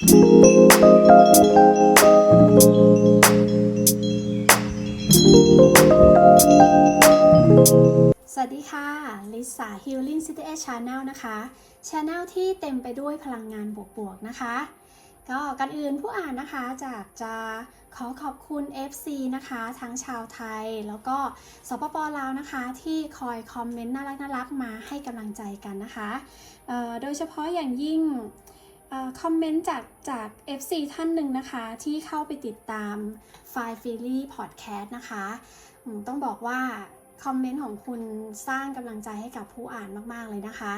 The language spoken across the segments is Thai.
สวัสดีค่ะ ลิสา Healing City Edge Channel นะคะ Channel ที่เต็มไปด้วยพลังงานบวกๆนะคะ ก็กันอื่นผู้อ่านนะคะจากจะขอขอบคุณ FC นะคะ ทั้งชาวไทย แล้วก็สปปลาวนะคะ ที่คอยคอมเมนต์น่ารักน่ารักๆมาให้กำลังใจกันนะคะ โดยเฉพาะอย่างยิ่ง คอมเมนต์จากจาก FC ท่านหนึ่งนะคะ ที่เข้าไปติดตาม f i f e e l y Podcast นะคะ ต้องบอกว่าคอมเมนต์ของคุณสร้างกำลังใจให้กับผู้อ่านมาก ๆ เลยนะคะ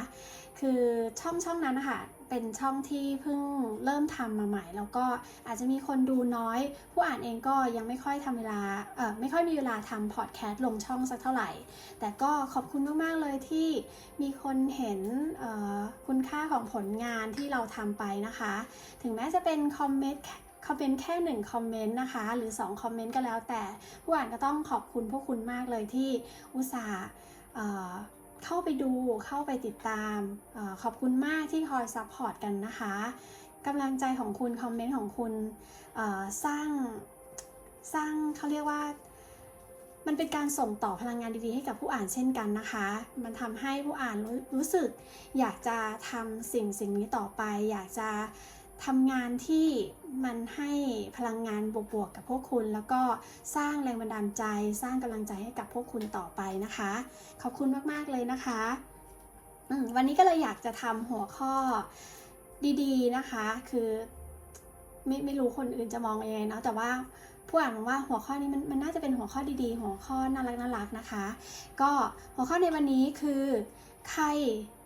คือช่องช่องนั้นนะคะ เป็นช่องที่เพิ่งเริ่มทำมาใหม่ แล้วก็อาจจะมีคนดูน้อย ผู้อ่านเองก็ยังไม่ค่อยทำเวลาเออไม่ค่อยมีเวลาทำพอดแคสต์ลงช่องสักเท่าไหร่ แต่ก็ขอบคุณมาก ๆ เลยที่มีคนเห็นคุณค่าของผลงานที่เราทำไปนะคะ ถึงแม้จะเป็นคอมเมนต์คอมเมนต์แค่หนึ่งคอมเมนต์นะคะ หรือ2คอมเมนต์ก็แล้วแต่ผู้อ่านก็ต้องขอบคุณพวกคุณมากเลยที่อุตส่าห์ เข้าไปดูเข้าไปติดตามอขอบคุณมากที่คอยซัพพอร์ตกันนะคะกำลังใจของคุณ คอมเมนต์ของคุณสร้างสร้างเขาเรียกว่า มันเป็นการส่งต่อพลังงานดีๆ ให้กับผู้อ่านเช่นกันนะคะ มันทำให้ผู้อ่านรู้รู้สึก อยากจะทำสิ่งสิ่งนี้ต่อไป อยากจะ ทำงานที่มันให้พลังงานบวกๆกับพวกคุณ แล้วก็สร้างแรงบันดาลใจ สร้างกำลังใจให้กับพวกคุณต่อไปนะคะ ขอบคุณมากๆเลยนะคะ วันนี้ก็เลยอยากจะทำหัวข้อดีๆนะคะ คือไม่ไม่รู้คนอื่นจะมองยังไงเนาะแต่ว่าผู้อ่านมองว่าหัวข้อนี้มันมันน่าจะเป็นหัวข้อดีๆ หัวข้อน่ารักน่ารักนะคะ ก็หัวข้อในวันนี้คือ ใคร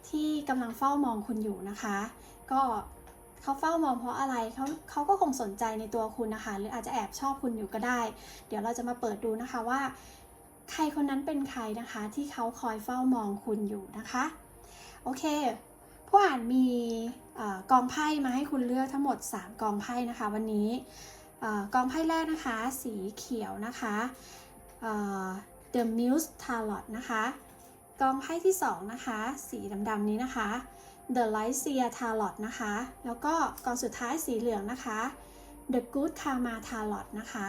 ที่กำลังเฝ้ามองคุณอยู่นะคะ ก็ เขาเฝ้ามองเพราะอะไรเขาเขาก็คงสนใจในตัวคุณนะคะ หรืออาจจะแอบชอบคุณอยู่ก็ได้ เดี๋ยวเราจะมาเปิดดูนะคะว่า ใครคนนั้นเป็นใครนะคะ ที่เขาคอยเฝ้ามองคุณอยู่นะคะ โอเคผู้อ่านมีอกองไพ่มาให้คุณเลือกทั้งหมด 3 กองไพ่นะคะ วันนี้อกองไพ่แรกนะคะ สีเขียวนะคะ The Muse Tarot นะคะ กองไพ่ที่ 2 นะคะ สีดำๆนี้นะคะ The Light Seer Tarot นะคะ แล้วก็กองสุดท้ายสีเหลืองนะคะ The Good Karma Tarot นะคะ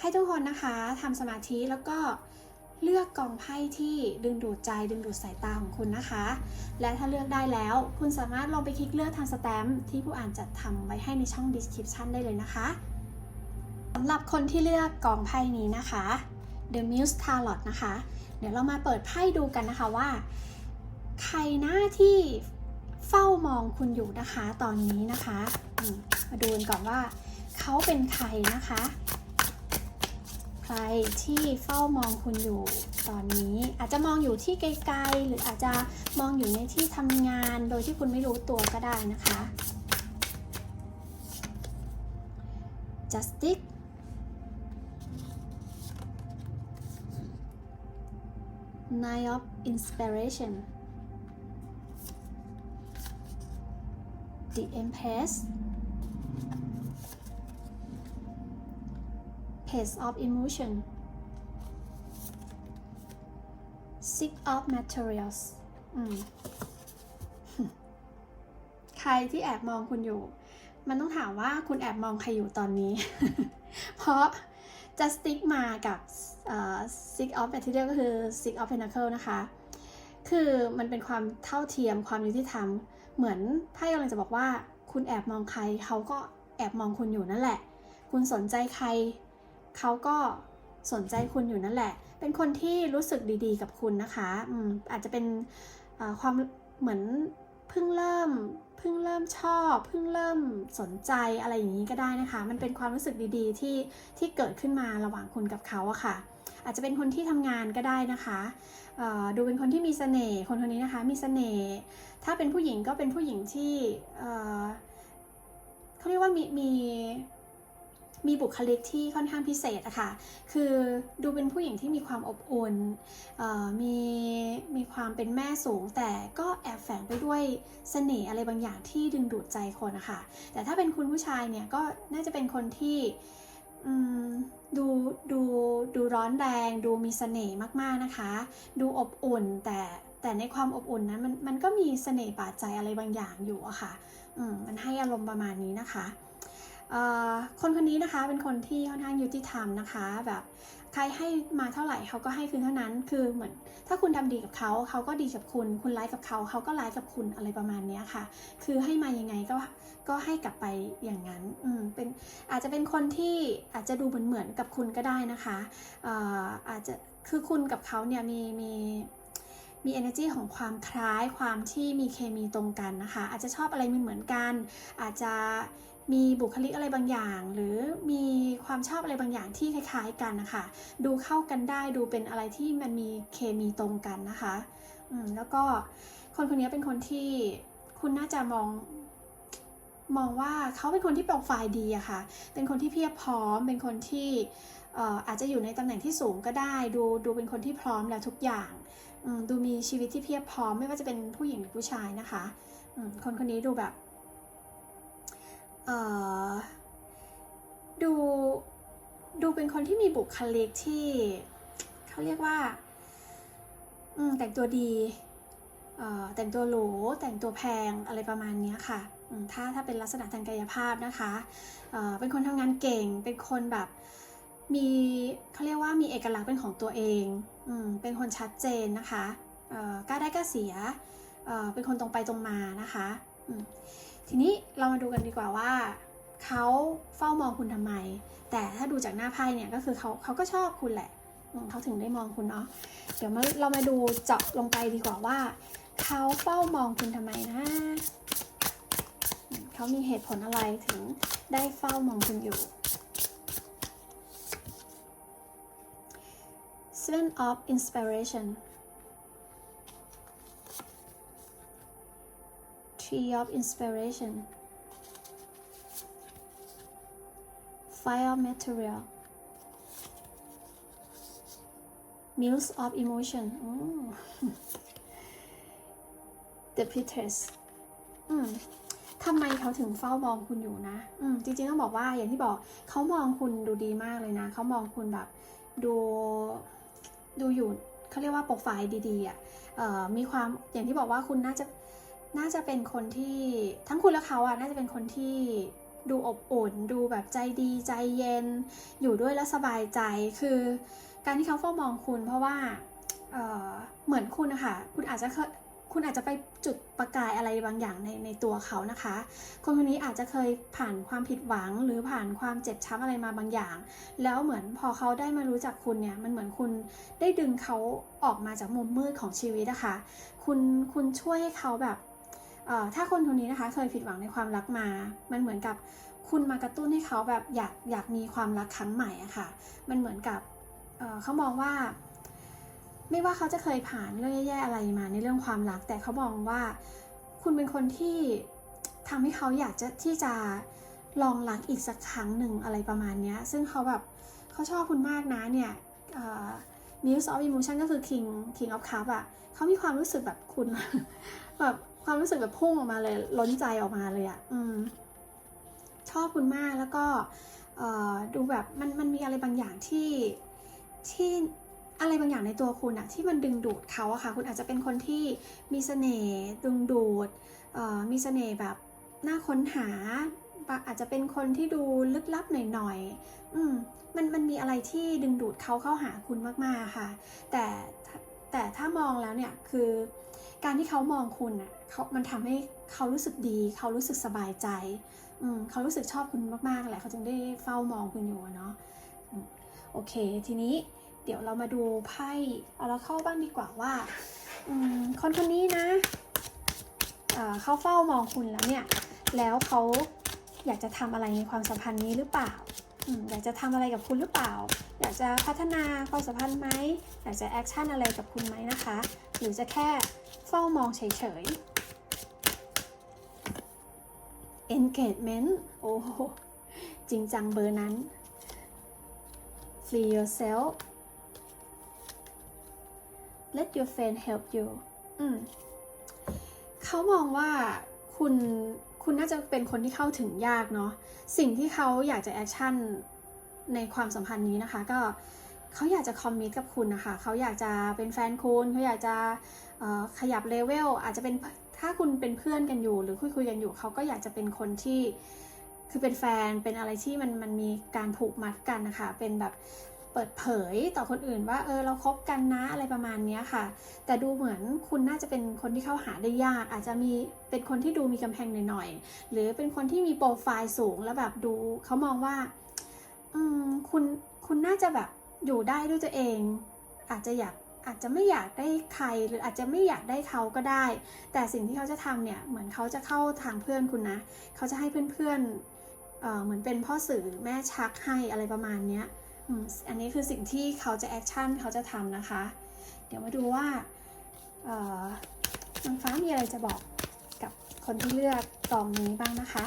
ให้ทุกคนนะคะทำสมาธิแล้วก็เลือกกองไพ่ที่ดึงดูดใจดึงดูดสายตาของคุณนะคะ และถ้าเลือกได้แล้ว คุณสามารถลงไปคลิกเลือกทางสแตมป์ที่ผู้อ่านจัดทำไว้ให้ในช่อง description ได้เลยนะคะสำหรับคนที่เลือกกองไพ่นี้นะคะ The Muse Tarot นะคะ เดี๋ยวเรามาเปิดไพ่ดูกันนะคะว่า ใครหน้าที่ เฝ้ามองคุณอยู่นะคะตอนนี้นะคะมาดูกันก่อนว่าเขาเป็นใครนะคะ ใครที่เฝ้ามองคุณอยู่ตอนนี้ อาจจะมองอยู่ที่ไกลๆ หรืออาจจะมองอยู่ในที่ทำงานโดยที่คุณไม่รู้ตัวก็ได้นะคะ justice nine of inspiration the empress page of emotion six of materials ใครที่แอบมองคุณอยู่ มันต้องถามว่าคุณแอบมองใครอยู่ตอนนี้ เพราะจะสติ๊กมากับ six of material ก็คือ six of pentacle นะคะ คือมันเป็นความเท่าเทียมความยุติธรรม เหมือนไพ่กำลังจะบอกว่า คุณแอบมองใครเขาก็แอบมองคุณอยู่นั่นแหละ คุณสนใจใคร เขาก็สนใจคุณอยู่นั่นแหละ เป็นคนที่รู้สึกดีๆ กับคุณนะคะอืมอาจจะเป็นความเหมือนเพิ่งเริ่มเพิ่งเริ่มชอบเพิ่งเริ่มสนใจอะไรอย่างนี้ก็ได้นะคะ มันเป็นความรู้สึกดีๆที่ที่เกิดขึ้นมาระหว่างคุณกับเขาอะค่ะ อาจจะเป็นคนที่ทำงานก็ได้นะคะดูเป็นคนที่มีเสน่ห์คนคนนี้นะคะมีเสน่ห์ถ้าเป็นผู้หญิงก็เป็นผู้หญิงที่เขาเรียกว่ามีมีมีบุคลิกที่ค่อนข้างพิเศษอะค่ะ คือดูเป็นผู้หญิงที่มีความอบอุ่นมีมีความเป็นแม่สูง แต่ก็แอบแฝงไปด้วยเสน่ห์อะไรบางอย่างที่ดึงดูดใจคนนะคะ แต่ถ้าเป็นคุณผู้ชายเนี่ยก็น่าจะเป็นคนที่ ดูดูดูร้อนแรง ดูมีเสน่ห์มากๆนะคะ ดูอบอุ่นแต่แต่ในความอบอุ่นนั้นมันมันก็มีเสน่ห์บาดใจอะไรบางอย่างอยู่อะค่ะอืมมันให้อารมณ์ประมาณนี้นะคะคนคนนี้นะคะเป็นคนที่ค่อนข้างยุติธรรมนะคะแบบ ใครให้มาเท่าไหร่เขาก็ให้คืนเท่านั้น คือเหมือน ถ้าคุณทำดีกับเขาเขาก็ดีกับคุณ คุณไลค์กับเขาเขาก็ไลค์กับคุณอะไรประมาณเนี้ยค่ะ คือให้มายังไงก็ก็ให้กลับไปอย่างนั้นอืมเป็นอาจจะเป็นคนที่อาจจะดูเหมือนเหมือนกับคุณก็ได้นะคะอ่ออาจจะคือคุณกับเขาเนี่ยมีมีมี energy ของความคล้ายความที่มีเคมีตรงกันนะคะ อาจจะชอบอะไรเหมือนๆกัน อาจจะ มีบุคลิกอะไรบางอย่าง หรือมีความชอบอะไรบางอย่างที่คล้ายๆกันนะคะ ดูเข้ากันได้ดูเป็นอะไรที่มันมีเคมีตรงกันนะคะอืมแล้วก็คนคนนี้เป็นคนที่คุณน่าจะมองมองว่าเขาเป็นคนที่โปรไฟล์ดีอะค่ะ เป็นคนที่เพียบพร้อม เป็นคนที่อาจจะอยู่ในตำแหน่งที่สูงก็ได้ ดูดูเป็นคนที่พร้อมแล้วทุกอย่าง ดูมีชีวิตที่เพียบพร้อม ไม่ว่าจะเป็นผู้หญิงหรือผู้ชายนะคะ คนคนนี้ดูแบบ อ่อดูดูเป็นคนที่มีบุคลิกที่เขาเรียกว่าแต่งตัวดีแต่งตัวหรูแต่งตัวแพงอะไรประมาณนี้ค่ะถ้าถ้าเป็นลักษณะทางกายภาพนะคะเเป็นคนทำงานเก่ง เป็นคนแบบมีเขาเรียกว่ามีเอกลักษณ์เป็นของตัวเองอเป็นคนชัดเจนนะคะกล้าได้กล้าเสียเเป็นคนตรงไปตรงมานะคะ ทีนี้เรามาดูกันดีกว่าว่าเขาเฝ้ามองคุณทำไม แต่ถ้าดูจากหน้าไพ่เนี่ยก็คือเขาเขาก็ชอบคุณแหละเขาถึงได้มองคุณเนาะเดี๋ยวมาเรามาดูเจาะลงไปดีกว่าว่าเขาเฝ้ามองคุณทำไมนะเขามีเหตุผลอะไรถึงได้เฝ้ามองคุณอยู่ Seven of Inspiration Tree of Inspiration Fire Material Muse of Emotion อืม The Peters อืมทำไมเขาถึงเฝ้ามองคุณอยู่นะ อืมจริงๆต้องบอกว่าอย่างที่บอกเขามองคุณดูดีมากเลยนะ เขามองคุณแบบดูดูอยู่เขาเรียกว่าโปรไฟล์ดีๆอะ่ะมีความอย่างที่บอกว่าคุณน่าจะ น่าจะเป็นคนที่ทั้งคุณและเขาอะน่าจะเป็นคนที่ดูอบอุ่น ดูแบบใจดีใจเย็น อยู่ด้วยแล้วสบายใจคือ การที่เขาเฝ้ามองคุณเพราะว่าเเหมือนคุณนะคะคุณอาจจะเคยคุณอาจจะไปจุดประกายอะไรบางอย่างในในตัวเขานะคะ คนคนนี้อาจจะเคยผ่านความผิดหวังหรือผ่านความเจ็บช้ำอะไรมาบางอย่าง แล้วเหมือนพอเขาได้มารู้จักคุณเนี่ย มันเหมือนคุณได้ดึงเขาออกมาจากมุมมืดของชีวิตนะคะ คุณคุณช่วยให้เขาแบบ ถ้าคนคนนี้นะคะเคยผิดหวังในความรักมา มันเหมือนกับคุณมากระตุ้นให้เขาแบบอยากอยากมีความรักครั้งใหม่อะค่ะ มันเหมือนกับเเขามองว่า ไม่ว่าเขาจะเคยผ่านเรื่องแย่ๆอะไรมาในเรื่องความรัก แต่เขามองว่าคุณเป็นคนที่ทำให้เขาอยากจะที่จะลองรักอีกสักครั้งหนึ่งอะไรประมาณนี้ซึ่งเขาแบบเขาชอบคุณมากนะเนี่ยมิวส์ออฟอิมูชันก็คือ King King of Cup อะเขามีความรู้สึกแบบคุณแบบ ความรู้สึกแบบพุ่งออกมาเลย ล้นใจออกมาเลยอะอืมชอบคุณมากแล้วก็ดูแบบมันมันมีอะไรบางอย่างที่ที่อะไรบางอย่างในตัวคุณอะที่มันดึงดูดเขาอะค่ะ คุณอาจจะเป็นคนที่มีเสน่ห์ดึงดูดมีเสน่ห์แบบน่าค้นหา อาจจะเป็นคนที่ดูลึกลับหน่อยๆอืมมันมันมีอะไรที่ดึงดูดเขาเข้าหาคุณมากๆค่ะ แต่ แต่ถ้ามองแล้วเนี่ยคือการที่เขามองคุณอะเขามันทำให้เขารู้สึกดี เขารู้สึกสบายใจอืมเขารู้สึกชอบคุณมากๆแหละเขาจึงได้เฝ้ามองคุณอยู่เนาะอโอเค ทีนี้เดี๋ยวเรามาดูไพ่เอาละเข้าบ้างดีกว่าว่าอืมคนคนนี้นะเขาเฝ้ามองคุณแล้วเนี่ย แล้วเขาอยากจะทำอะไรในความสัมพันธ์นี้หรือเปล่าอืมอยากจะทำอะไรกับคุณหรือเปล่า อยากจะพัฒนาความสัมพันธ์ไหมอยากจะแอคชั่นอะไรกับคุณไหมนะคะ หรือจะแค่เฝ้ามองเฉยๆ engagement โอ้โหจริงจังเบอร์นั้น free yourself let your friend help you อืมเขามองว่าคุณคุณน่าจะเป็นคนที่เข้าถึงยากเนาะสิ่งที่เขาอยากจะแอคชั่น ในความสัมพันธ์นี้นะคะ ก็เขาอยากจะคอมมิตกับคุณนะคะเขาอยากจะเป็นแฟนคุณเขาอยากจะขยับเลเวลอาจจะเป็นถ้าคุณเป็นเพื่อนกันอยู่ หรือคุยคุยกันอยู่เขาก็อยากจะเป็นคนที่คือเป็นแฟนเป็นอะไรที่มันมันมีการผูกมัดกันนะคะ เป็นแบบเปิดเผยต่อคนอื่นว่าเออเราคบกันนะอะไรประมาณนี้ค่ะ แต่ดูเหมือนคุณน่าจะเป็นคนที่เข้าหาได้ยาก อาจจะมีเป็นคนที่ดูมีกำแพงหน่อยๆหรือเป็นคนที่มีโปรไฟล์สูงแล้วแบบดูเขามองว่า อืมคุณคุณน่าจะแบบอยู่ได้ด้วยตัวเอง อาจจะอยากอาจจะไม่อยากได้ใครหรืออาจจะไม่อยากได้เขาก็ได้ แต่สิ่งที่เขาจะทำเนี่ยเหมือนเขาจะเข้าทางเพื่อนคุณนะ เขาจะให้เพื่อนๆเเหมือนเป็นพ่อสื่อแม่ชักให้อะไรประมาณเนี้ยอันนี้คือสิ่งที่เขาจะแอคชั่นเขาจะทำนะคะ เดี๋ยวมาดูว่านางฟ้ามีอะไรจะบอกกับคนที่เลือกกองนี้บ้างนะคะ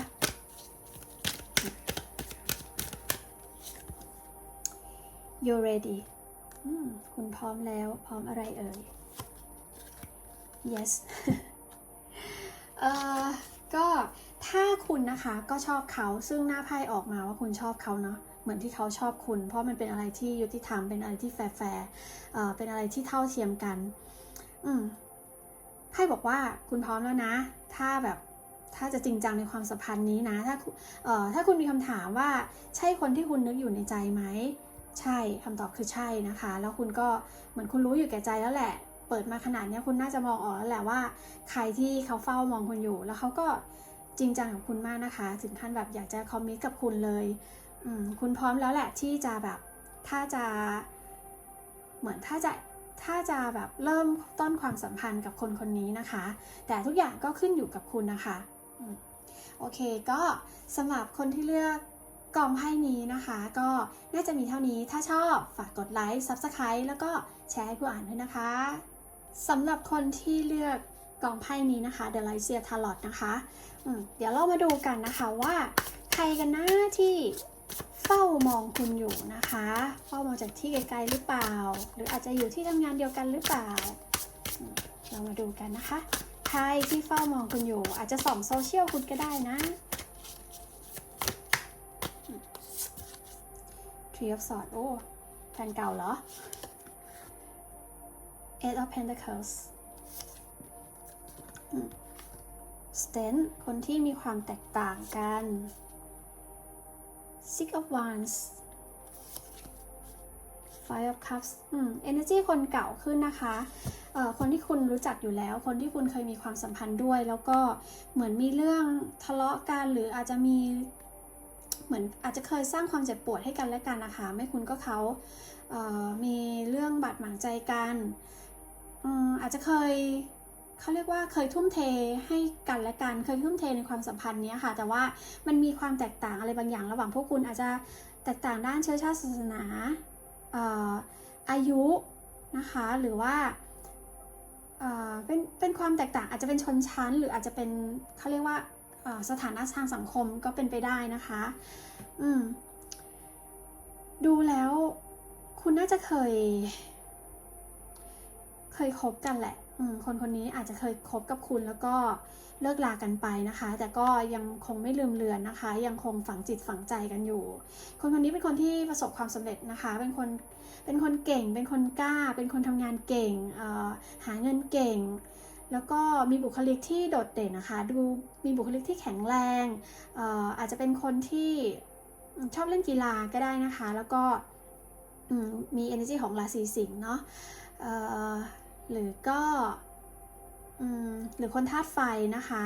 you ready คุณพร้อมแล้ว พร้อมอะไรเอ่ย yes เอ่อ ก็ถ้าคุณนะคะก็ชอบเขาซึ่งหน้าไพ่ออกมาว่าคุณชอบเขาเนาะเหมือนที่เขาชอบคุณ เพราะมันเป็นอะไรที่ยุติธรรมเป็นอะไรที่แฟร์แฟร์เอ่อเป็นอะไรที่เท่าเทียมกัน อืมไพ่บอกว่าคุณพร้อมแล้วนะ ถ้าแบบถ้าจะจริงจังในความสัมพันธ์นี้นะ ถ้าเอ่อถ้าคุณมีคำถามว่าใช่คนที่คุณนึกอยู่ในใจไหม ใช่คำตอบคือใช่นะคะ แล้วคุณก็เหมือนคุณรู้อยู่แก่ใจแล้วแหละ เปิดมาขนาดนี้คุณน่าจะมองออกแล้วแหละว่า ใครที่เขาเฝ้ามองคุณอยู่ แล้วเขาก็จริงจังกับคุณมากนะคะ ถึงขั้นแบบอยากจะคอมมิตกับคุณเลยอืคุณพร้อมแล้วแหละที่จะแบบถ้าจะเหมือนถ้าจะถ้าจะแบบเริ่มต้นความสัมพันธ์กับคนคนนี้นะคะ แต่ทุกอย่างก็ขึ้นอยู่กับคุณนะคะอโอเคก็สำหรับคนที่เลือก กล่องไพ่นี้นะคะ ก็น่าจะมีเท่านี้ถ้าชอบฝากกดไลค์ Subscribe แล้วก็แชร์ให้ผู้อ่านด้วยนะคะสำหรับคนที่เลือกกล่องไพ่นี้นะคะ The Light Seer Tarot นะคะเดี๋ยวเรามาดูกันนะคะว่าใครกันนะที่เฝ้ามองคุณอยู่นะคะเฝ้ามองจากที่ไกลๆหรือเปล่า หรืออาจจะอยู่ที่ทำงานเดียวกันหรือเปล่า เรามาดูกันนะคะ ใครที่เฝ้ามองคุณอยู่ อาจจะส่องโซเชียลคุณก็ได้นะ Tree of Swords โอ้แฟนเก่าเหรอ Eight of Pentacles Stand คนที่มีความแตกต่างกัน Six of Wands Five of Cups อืม Energy คนเก่าขึ้นนะคะเอ่อคนที่คุณรู้จักอยู่แล้ว คนที่คุณเคยมีความสัมพันธ์ด้วย แล้วก็เหมือนมีเรื่องทะเลาะกันหรืออาจจะมี มือนอาจจะเคยสร้างความเจ็บปวดให้กันและกันนะคะ ไม่คุณก็เขาเมีเรื่องบาดหมางใจกันอาจจะเคยเขาเรียกว่าเคยทุ่มเทให้กันและกัน เคยทุ่มเทในความสัมพันธ์นี้ค่ะ แต่ว่ามันมีความแตกต่างอะไรบางอย่าง ระหว่างพวกคุณอาจจะแตกต่างด้านเชื้อชาติศาสนาเอ่อายุนะคะ หรือว่าเอ่อเป็นเป็นความแตกต่างอาจจะเป็นชนชั้น หรืออาจจะเป็นเขาเรียกว่า สถานะทางสังคมก็เป็นไปได้นะคะ อืม ดูแล้วคุณน่าจะเคย เคยคบกันแหละคนคนนี้อาจจะเคยคบกับคุณแล้วก็เลิกลากันไปนะคะ แต่ก็ยังคงไม่ลืมเลือนนะคะ ยังคงฝังจิตฝังใจกันอยู่ คนคนนี้เป็นคนที่ประสบความสำเร็จนะคะ เป็นคนเป็นคนเก่ง เป็นคนกล้า เป็นคนทำงานเก่งหาเงินเก่ง แล้วก็มีบุคลิกที่โดดเด่นนะคะ ดูมีบุคลิกที่แข็งแรงอาจจะเป็นคนที่ชอบเล่นกีฬาก็ได้นะคะ แล้วก็มี energy ของราศีสิงห์เนาะหรือก็หรือคนธาตุไฟนะคะ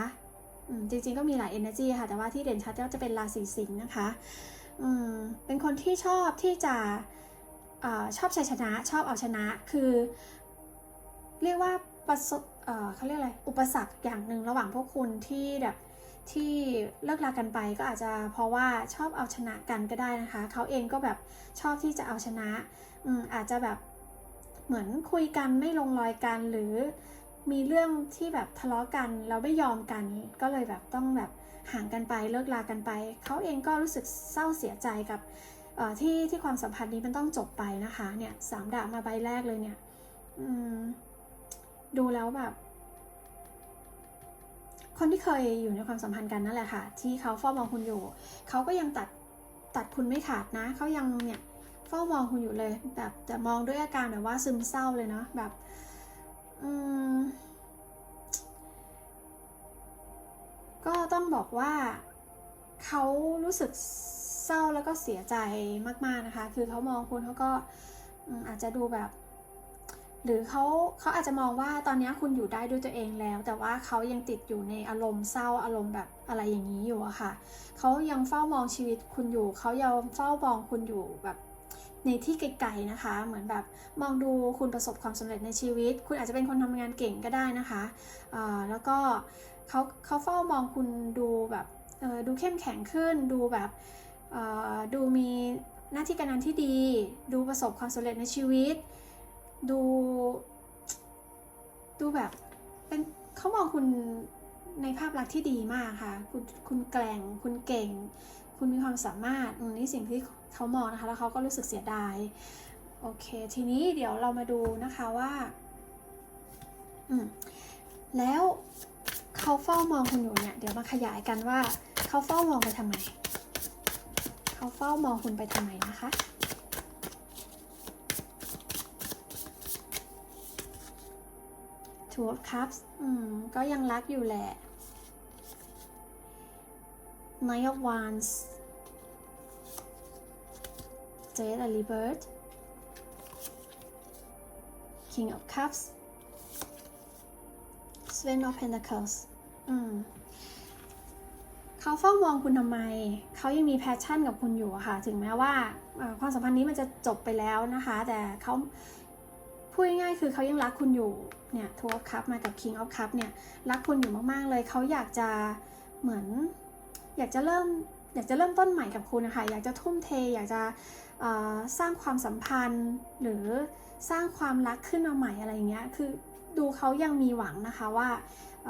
จริงๆก็มีหลาย energy ค่ะ แต่ว่าที่เด่นชัดก็จะเป็นราศีสิงห์นะคะเป็นคนที่ชอบที่จะอชอบชัยชนะ ชอบเอาชนะ คือ เรียกว่า ประสบเขาเรียกอะไร อุปสรรคอย่างหนึ่งระหว่างพวกคุณที่แบบที่เลิกลากันไปก็อาจจะเพราะว่าชอบเอาชนะกันก็ได้นะคะ เขาเองก็แบบชอบที่จะเอาชนะอืมอาจจะแบบเหมือนคุยกันไม่ลงรอยกันหรือมีเรื่องที่แบบทะเลาะกันแล้วไม่ยอมกันก็เลยแบบต้องแบบห่างกันไปเลิกลากันไป เขาเองก็รู้สึกเศร้าเสียใจกับที่ที่ความสัมพันธ์นี้มันต้องจบไปนะคะเนี่ยสามดาบมาใบแรกเลยเนี่ยอืม ดูแล้วแบบ คนที่เคยอยู่ในความสัมพันธ์กันนั่นแหละค่ะ ที่เขาเฝ้ามองคุณอยู่ เขาก็ยังตัดตัดคุณไม่ขาดนะ เขายังเนี่ยเฝ้ามองคุณอยู่เลย แบบแต่มองด้วยอาการแบบว่าซึมเศร้าเลยเนาะแบบอืมก็ต้องบอกว่าเขารู้สึกเศร้าแล้วก็เสียใจมาก ๆ นะคะ คือเขามองคุณเขาก็อืมอาจจะดูแบบ หรือเขาเขาอาจจะมองว่าตอนนี้คุณอยู่ได้ด้วยตัวเองแล้ว แต่ว่าเขายังติดอยู่ในอารมณ์เศร้าอารมณ์แบบอะไรอย่างนี้อยู่อะค่ะเขายังเฝ้ามองชีวิตคุณอยู่เขายังเฝ้ามองคุณอยู่แบบในที่ไกลๆนะคะ เหมือนแบบมองดูคุณประสบความสำเร็จในชีวิต คุณอาจจะเป็นคนทำงานเก่งก็ได้นะคะแล้วก็เขาเขาเฝ้ามองคุณดูแบบดูเข้มแข็งขึ้น ดูแบบดูมีหน้าที่การงานที่ดี ดูประสบความสำเร็จในชีวิต ดู ดูแบบเป็นเขามองคุณในภาพลักษณ์ที่ดีมากค่ะ คุณคุณแกร่ง คุณเก่ง คุณมีความสามารถนี่สิ่งที่เขามองนะคะ แล้วเขาก็รู้สึกเสียดาย โอเค ทีนี้เดี๋ยวเรามาดูนะคะว่า อืม แล้วเขาเฝ้ามองคุณอยู่เนี่ย เดี๋ยวมาขยายกันว่า เขาเฝ้ามองไปทำไม เขาเฝ้ามองคุณไปทำไมนะคะ Two of Cups อืม ก็ยังรักอยู่แหละ Knight of Wands Jade a Rebirth King of Cups Seven of Pentacles อืมเขาเฝ้ามองคุณทำไม เขายังมีแพชชั่นกับคุณอยู่ค่ะ ถึงแม้ว่าความสัมพันธ์นี้มันจะจบไปแล้วนะคะ แต่เขา พูดง่ายๆคือเขายังรักคุณอยู่เนี่ย Two of Cup มากับ King of Cup เนี่ยรักคุณอยู่มากๆเลยเขาอยากจะเหมือน อยากจะเริ่มอยากจะเริ่มต้นใหม่กับคุณนะคะอยากจะทุ่มเท อยากจะสร้างความสัมพันธ์ หรือสร้างความรักขึ้นมาใหม่อะไรอย่างเงี้ยคือดูเขายังมีหวังนะคะว่าอ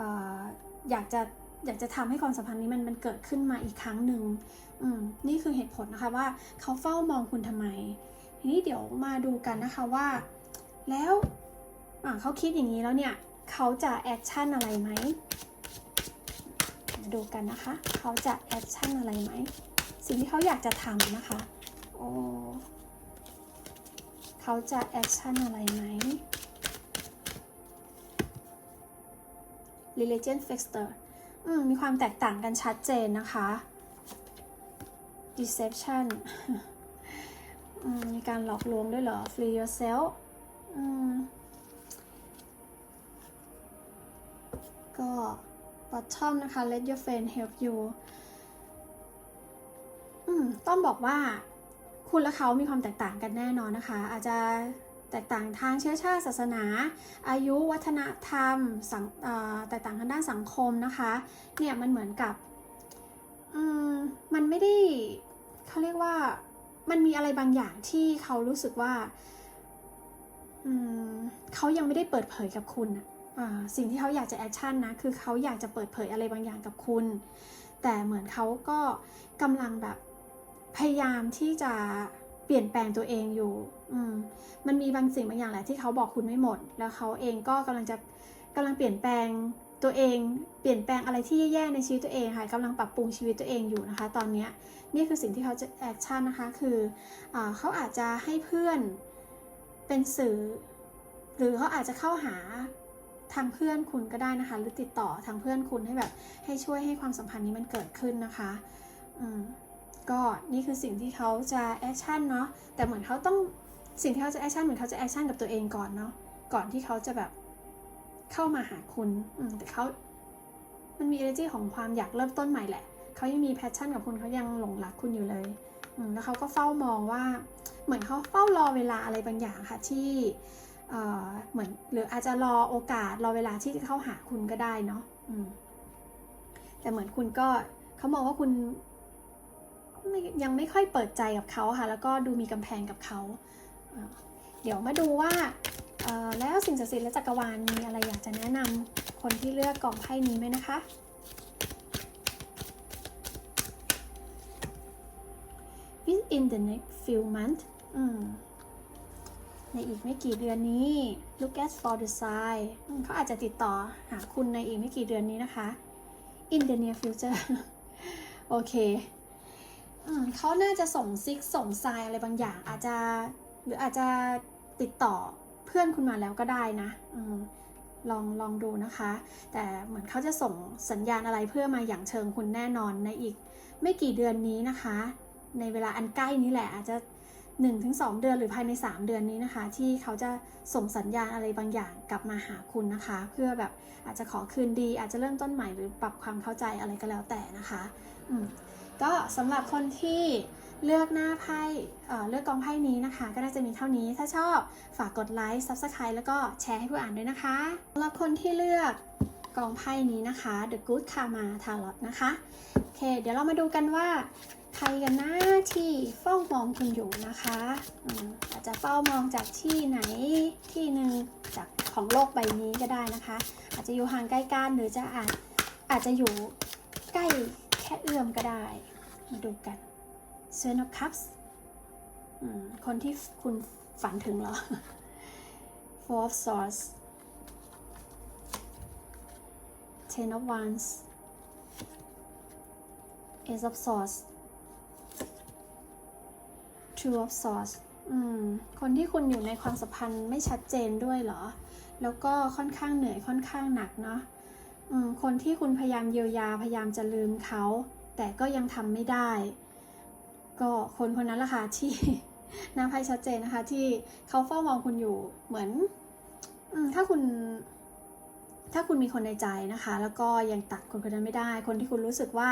อยากจะอยากจะทำให้ความสัมพันธ์นี้มันมันเกิดขึ้นมาอีกครั้งหนึ่งนี่คือเหตุผลนะคะว่าเขาเฝ้ามองคุณทำไม ทีนี้เดี๋ยวมาดูกันนะคะว่า แล้วเขาคิดอย่างนี้แล้วเนี่ย เขาจะแอคชั่นอะไรไหมมาดูกันนะคะ เขาจะแอคชั่นอะไรไหม สิ่งที่เขาอยากจะทำนะคะ โอ้เขาจะแอคชั่นอะไรไหม Religion Fixer อืม มีความแตกต่างกันชัดเจนนะคะ Deception มมีการหลอกลวงด้วยเหรอ Free yourself ก็ bottom นะคะ let your friend help you อืม ต้องบอกว่าคุณและเขามีความแตกต่างกันแน่นอนนะคะ อาจจะแตกต่างทางเชื้อชาติศาสนา อายุวัฒนธรรมสังแตกต่างทางด้านสังคมนะคะ เนี่ยมันเหมือนกับมมันไม่ได้เขาเรียกว่ามันมีอะไรบางอย่างที่เขารู้สึกว่า เขายังไม่ได้เปิดเผยกับคุณอะอ่าสิ่งที่เขาอยากจะแอคชั่นนะ คือเขาอยากจะเปิดเผยอะไรบางอย่างกับคุณ แต่เหมือนเขาก็กำลังแบบพยายามที่จะเปลี่ยนแปลงตัวเองอยู่อมมันมีบางสิ่งบางอย่างแหละที่เขาบอกคุณไม่หมด แล้วเขาเองก็กำลังจะกำลังเปลี่ยนแปลงตัวเอง เปลี่ยนแปลงอะไรที่แย่ๆในชีวิตตัวเองค่ะกำลังปรับปรุงชีวิตตัวเองอยู่นะคะ ตอนนี้นี่คือสิ่งที่เขาจะแอคชั่นนะคะ คืออเขาอาจจะให้เพื่อน เป็นสื่อ หรือเขาอาจจะเข้าหาทางเพื่อนคุณก็ได้นะคะ หรือติดต่อทางเพื่อนคุณให้แบบให้ช่วยให้ความสัมพันธ์นี้มันเกิดขึ้นนะคะอืมก็นี่คือสิ่งที่เขาจะแอคชั่นเนาะแต่เหมือนเขาต้องสิ่งที่เขาจะแอคชั่นเหมือนเขาจะแอคชั่นกับตัวเองก่อนเนาะก่อนที่เขาจะแบบเข้ามาหาคุณอืมแต่เขามันมี energy ของความอยากเริ่มต้นใหม่แหละ เขายังมีแพชชั่นกับคุณเขายังหลงรักคุณอยู่เลยอืมแล้วเขาก็เฝ้ามองว่า เหมือนเขาเฝ้ารอเวลาอะไรบางอย่างค่ะที่เหมือนหรืออาจจะรอโอกาสรอเวลาที่จะเข้าหาคุณก็ได้เนาะอืมแต่เหมือนคุณก็เขามองว่าคุณยังไม่ค่อยเปิดใจกับเขาค่ะ แล้วก็ดูมีกำแพงกับเขาเดี๋ยวมาดูว่าแล้วสิ่งศักดิ์สิทธิ์และจักรวาลมีอะไรอยากจะแนะนำคนที่เลือกกล่องไพ่นี้ไหมนะคะ within the next few months อืมในอีกไม่กี่เดือนนี้ look at for the sign เขาอาจจะติดต่อหาคุณในอีกไม่กี่เดือนนี้นะคะ in the near future โอเคอเขาน่าจะส่งซิกส่งไซน์อะไรบางอย่าง อาจจะหรืออาจจะติดต่อเพื่อนคุณมาแล้วก็ได้นะอลองลองดูนะคะ แต่เหมือนเขาจะส่งสัญญาณอะไรเพื่อมาอย่างเชิงคุณแน่นอนในอีกไม่กี่เดือนนี้นะคะ ในเวลาอันใกล้นี้แหละอาจจะ 1-2 เดือนหรือภายใน 3 เดือนนี้นะคะ ที่เขาจะส่งสัญญาณอะไรบางอย่างกลับมาหาคุณนะคะ เพื่อแบบอาจจะขอคืนดี อาจจะเริ่มต้นใหม่หรือปรับความเข้าใจอะไรก็แล้วแต่นะคะก็สำหรับคนที่เลือกหน้าไพ่เเลือกกองไพ่นี้นะคะ ก็น่าจะมีเท่านี้ถ้าชอบฝากกดไลค์ Subscribe แล้วก็แชร์ให้ผู้อ่านด้วยนะคะสำหรับคนที่เลือกกองไพ่นี้นะคะ The Good Karma Tarot นะคะโอเค เดี๋ยวเรามาดูกันว่า ใครกันนะที่เฝ้ามองคุณอยู่นะคะอาจจะเฝ้ามองจากที่ไหนที่หนึ่งจากของโลกใบนี้ก็ได้นะคะ อาจจะอยู่ห่างใกล้กันหรือจะอาจอาจจะอยู่ใกล้แค่เอื้อมก็ได้ มาดูกัน Seven of Cups คนที่คุณฝันถึงเหรอ Four of Swords Ten of Wands Ace of Swords Two of Swords อืมคนที่คุณอยู่ในความสัมพันธ์ไม่ชัดเจนด้วยเหรอ แล้วก็ค่อนข้างเหนื่อยค่อนข้างหนักเนาะอืมคนที่คุณพยายามเยียวยาพยายามจะลืมเขา แต่ก็ยังทำไม่ได้ ก็คนคนนั้นแหละค่ะที่น้าไพ่ชัดเจนนะคะ ที่เขาเฝ้ามองคุณอยู่เหมือนอืมถ้าคุณ ถ้าคุณมีคนในใจนะคะ แล้วก็ยังตัดคนคนนั้นไม่ได้ คนที่คุณรู้สึกว่า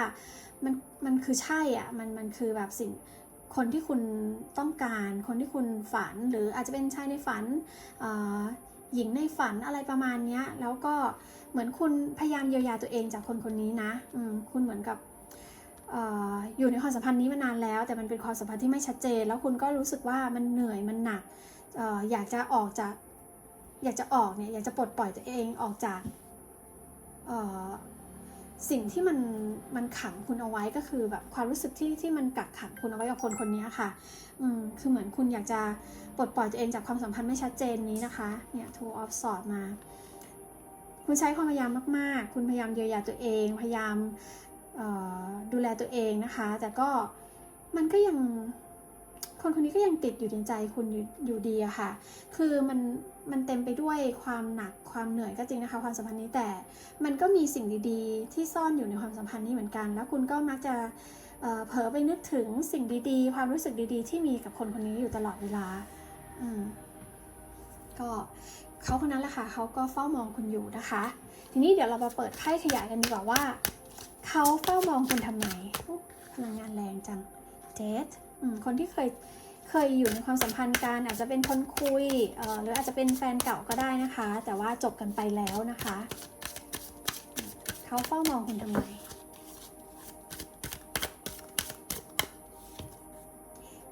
มันมันคือใช่อะมันมันคือแบบสิ่ง คนที่คุณต้องการ คนที่คุณฝัน หรืออาจจะเป็นชายในฝันอ่อหญิงในฝันอะไรประมาณนี้แล้วก็เหมือนคุณพยายามเยียวยาตัวเองจากคนคนนี้นะอืมคุณเหมือนกับอออยู่ในความสัมพันธ์นี้มานานแล้ว แต่มันเป็นความสัมพันธ์ที่ไม่ชัดเจน แล้วคุณก็รู้สึกว่ามันเหนื่อยมันหนักอออยากจะออกจากอยากจะออกเนี่ยอยากจะปลดปล่อยตัวเองออกจากอ่อ สิ่งที่มันมันขังคุณเอาไว้ก็คือแบบความรู้สึกที่ที่มันกักขังคุณเอาไว้กับคนคนนี้ค่ะ อืมคือเหมือนคุณอยากจะปลดปล่อยตัวเองจากความสัมพันธ์ไม่ชัดเจนนี้นะคะเนี่ย two of swords มา คุณใช้ความพยายามมาก ๆ คุณพยายามเยียวยาตัวเอง พยายามดูแลตัวเองนะคะ แต่ก็มันก็ยังคนคนนี้ก็ยังติดอยู่ในใจคุณอยู่อยู่ดีอะค่ะ คือมัน มันเต็มไปด้วยความหนักความเหนื่อยก็จริงนะคะความสัมพันธ์นี้แต่มันก็มีสิ่งดีๆ ที่ซ่อนอยู่ในความสัมพันธ์นี้เหมือนกัน แล้วคุณก็มักจะเผลอไปนึกถึงสิ่งดีๆ ความรู้สึกดีๆ ที่มีกับคนคนนี้อยู่ตลอดเวลาอืมก็เขาคนนั้นแหละค่ะเขาก็เฝ้ามองคุณอยู่นะคะ ทีนี้เดี๋ยวเรามาเปิดไพ่ขยายกันดีกว่าว่าเขาเฝ้ามองคุณทำไมพลังงานแรงจังเจสคนที่เคย เคยอยู่ในความสัมพันธ์กันอาจจะเป็นคนคุยหรืออาจจะเป็นแฟนเก่าก็ได้นะคะ แต่ว่าจบกันไปแล้วนะคะ เขาเฝ้ามองคุณทำไม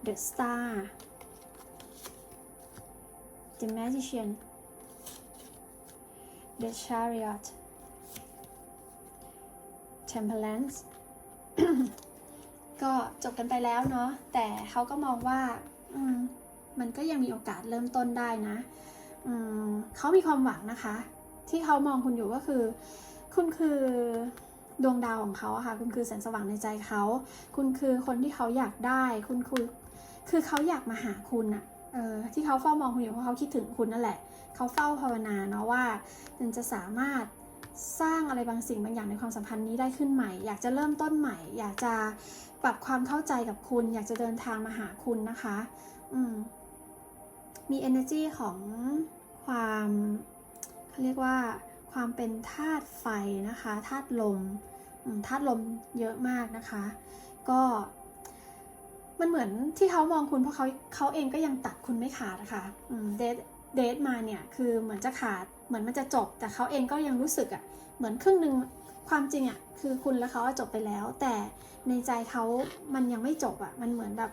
The Star The Magician The Chariot Temperance ก็จบกันไปแล้วเนาะแต่เขาก็มองว่า มมันก็ยังมีโอกาสเริ่มต้นได้นะเขามีความหวังนะคะ ที่เขามองคุณอยู่ก็คือ คุณคือดวงดาวของเขาอะค่ะ คุณคือแสงสว่างในใจเขา คุณคือคนที่เขาอยากได้ คุณคือคือเขาอยากมาหาคุณอะเออที่เขาเฝ้ามองคุณอยู่เพราะเขาคิดถึงคุณนั่นแหละ เขาเฝ้าภาวนาเนาะว่ามันจะสามารถ สร้างอะไรบางสิ่งบางอย่างในความสัมพันธ์นี้ได้ขึ้นใหม่ อยากจะเริ่มต้นใหม่ อยากจะปรับความเข้าใจกับคุณ อยากจะเดินทางมาหาคุณนะคะ อืม มี energy ของความเขาเรียกว่าความเป็นธาตุไฟนะคะธาตุลมธาตุลมเยอะมากนะคะ ก็มันเหมือนที่เขามองคุณเพราะเขาเขาเองก็ยังตัดคุณไม่ขาดนะคะเดทเดทมาเนี่ย คือเหมือนจะขาด มือนมันจะจบ แต่เขาเองก็ยังรู้สึกอะ่ะเหมือนครึ่งหนึ่งความจริงอะ่ะคือคุณและเขาจบไปแล้ว แต่ในใจเขามันยังไม่จบอะ่ะมันเหมือนแบบ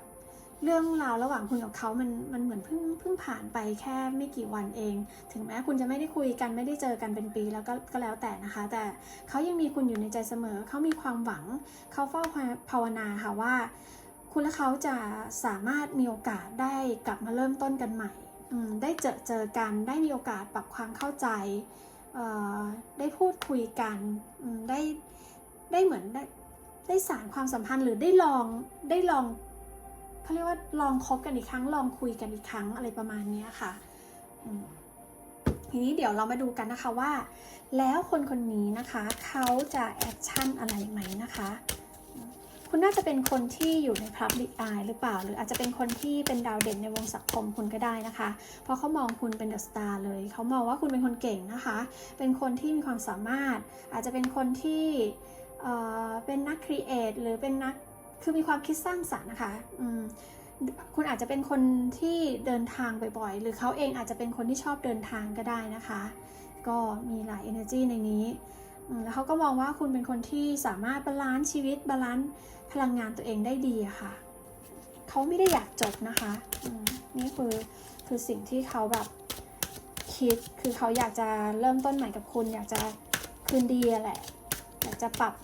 เรื่องราวระหว่างคุณกับเขามันมันเหมือนเพิ่งเพิ่งผ่านไปแค่ไม่กี่วันเอง ถึงแม้คุณจะไม่ได้คุยกันไม่ได้เจอกันเป็นปีแล้วก็ก็แล้วแต่นะคะ แต่เขายังมีคุณอยู่ในใจเสมอ เขามีความหวัง เขาเฝ้าภาวนาค่ะว่า คุณและเขาจะสามารถมีโอกาสได้กลับมาเริ่มต้นกันใหม่ ได้เจอเจอกันได้มีโอกาสปรับความเข้าใจ ได้พูดคุยกันได้ได้เหมือนได้ได้สารความสัมพันธ์หรือได้ลองได้ลองเขาเรียกว่าลองคบกันอีกครั้ง ลองคุยกันอีกครั้งอะไรประมาณนี้ค่ะทีนี้เดี๋ยวเรามาดูกันนะคะว่า แล้วคนคนนี้นะคะเขาจะแอคชั่นอะไรไหมนะคะ คุณน่าจะเป็นคนที่อยู่ใน Public Eye หรือเปล่า หรืออาจจะเป็นคนที่เป็นดาวเด่นในวงสังคมคุณก็ได้นะคะ เพราะเขามองคุณเป็นเดอะสตาร์เลย เขามองว่าคุณเป็นคนเก่งนะคะ เป็นคนที่มีความสามารถ อาจจะเป็นคนที่เอ่อเป็นนักครีเอทหรือเป็นนัก คือมีความคิดสร้างสรรค์นะคะอืมคุณอาจจะเป็นคนที่เดินทางบ่อยๆ หรือเขาเองอาจจะเป็นคนที่ชอบเดินทางก็ได้นะคะ ก็มีหลาย energy ในนี้ แล้วเขาก็มองว่าคุณเป็นคนที่สามารถบาลานซ์ชีวิตบาลานซ์ พลังงานตัวเองได้ดีอะค่ะ เขาไม่ได้อยากจบนะคะนี่คือคือสิ่งที่เขาแบบคิด คือเขาอยากจะเริ่มต้นใหม่กับคุณ อยากจะคืนดีแหละ อยากจะปรับ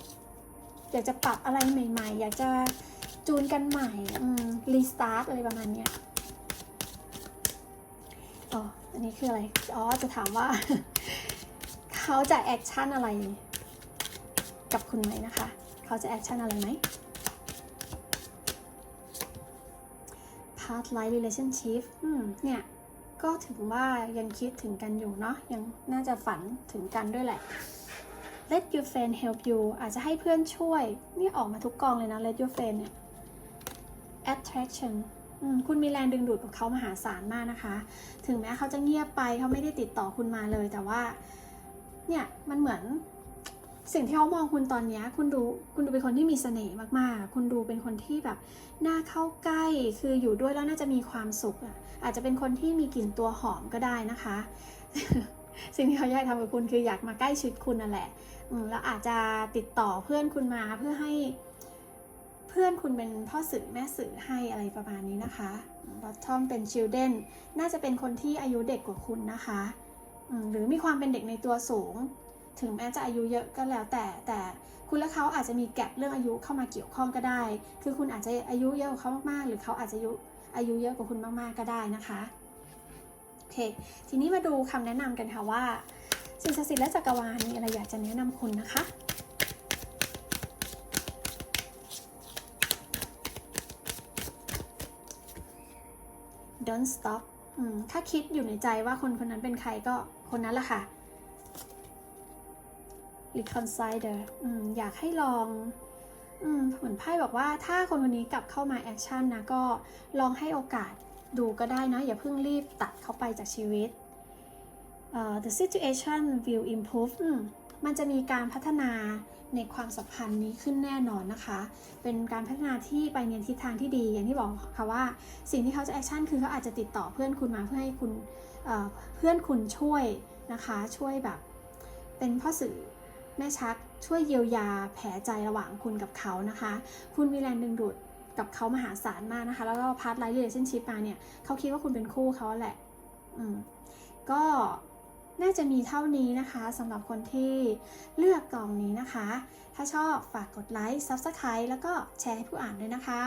อยากจะปรับอะไรใหม่ ๆ อยากจะจูนกันใหม่รีสตาร์ทอะไรประมาณเนี้ยอ๋อ อันนี้คืออะไร อ๋อ จะถามว่า เขาจะแอคชั่นอะไร กับคุณไหมนะคะ เขาจะแอคชั่นอะไรไหม past life relationship อืมเนี่ย ก็ถึงว่ายังคิดถึงกันอยู่เนาะยังน่าจะฝันถึงกันด้วยแหละ let your friend help you อาจจะให้เพื่อนช่วย นี่ออกมาทุกกองเลยนะ let your friend เนี่ย attraction คุณมีแรงดึงดูดกับเขามหาศาลมากนะคะ ถึงแม้เขาจะเงียบไปเขาไม่ได้ติดต่อคุณมาเลย แต่ว่า เนี่ย มันเหมือน สิ่งที่เขามองคุณตอนนี้คุณดูคุณดูเป็นคนที่มีเสน่ห์มากๆ คุณดูเป็นคนที่แบบน่าเข้าใกล้คืออยู่ด้วยแล้วน่าจะมีความสุขอะอาจจะเป็นคนที่มีกลิ่นตัวหอมก็ได้นะคะ สิ่งที่เขาอยากทำกับคุณคืออยากมาใกล้ชิดคุณนั่นแหละแล้วอาจจะติดต่อเพื่อนคุณมาเพื่อให้เพื่อนคุณเป็นพ่อสื่อแม่สื่อให้อะไรประมาณนี้นะคะบอททอมเป็นชิลเดนน่าจะเป็นคนที่อายุเด็กกว่าคุณนะคะ หรือมีความเป็นเด็กในตัวสูง ถึงแม้จะอายุเยอะก็แล้วแต่แต่คุณและเขาอาจจะมีแกลบเรื่องอายุเข้ามาเกี่ยวข้องก็ได้ คือคุณอาจจะอายุเยอะกว่าเขามากๆ หรือเขาอาจจะอายุอายุเยอะกว่าคุณมากๆก็ได้นะคะโอเค ทีนี้มาดูคำแนะนำกันค่ะว่าสิ่งศักดิ์สิทธิ์และจักรวาลมีอะไรอยากจะแนะนำคุณนะคะ Don't stop อืมถ้าคิดอยู่ในใจว่าคนคนนั้นเป็นใครก็คนนั้นแหละค่ะ Reconsider ออยากให้ลองอเหมือนไพ่บอกว่าถ้าคนคนนี้กลับเข้ามาแอคชั่นนะ ก็ลองให้โอกาสดูก็ได้นะ อย่าเพิ่งรีบตัดเขาไปจากชีวิต Uh, the situation will improve มมันจะมีการพัฒนาในความสัมพันธ์นี้ขึ้นแน่นอนนะคะ เป็นการพัฒนาที่ไปในทิศทางที่ดี อย่างที่บอกค่ะว่า สิ่งที่เขาจะแอคชั่นคือเขาอาจจะติดต่อเพื่อนคุณมาเพื่อให้คุณเเพื่อนคุณช่วยนะคะ ช่วยแบบเป็นพ่อสื่อ แม่ชักช่วยเยียวยาแผลใจระหว่างคุณกับเขานะคะ คุณมีแรงดึงดูดกับเขามหาศาลมากนะคะ แล้วก็พาร์ทไลท์เรลชั่นชิพมาเนี่ยเขาคิดว่าคุณเป็นคู่เขาแหละ อืม ก็น่าจะมีเท่านี้นะคะสำหรับคนที่เลือกกล่องนี้นะคะ ถ้าชอบฝากกดไลค์ Subscribe แล้วก็แชร์ให้ผู้อ่านด้วยนะคะ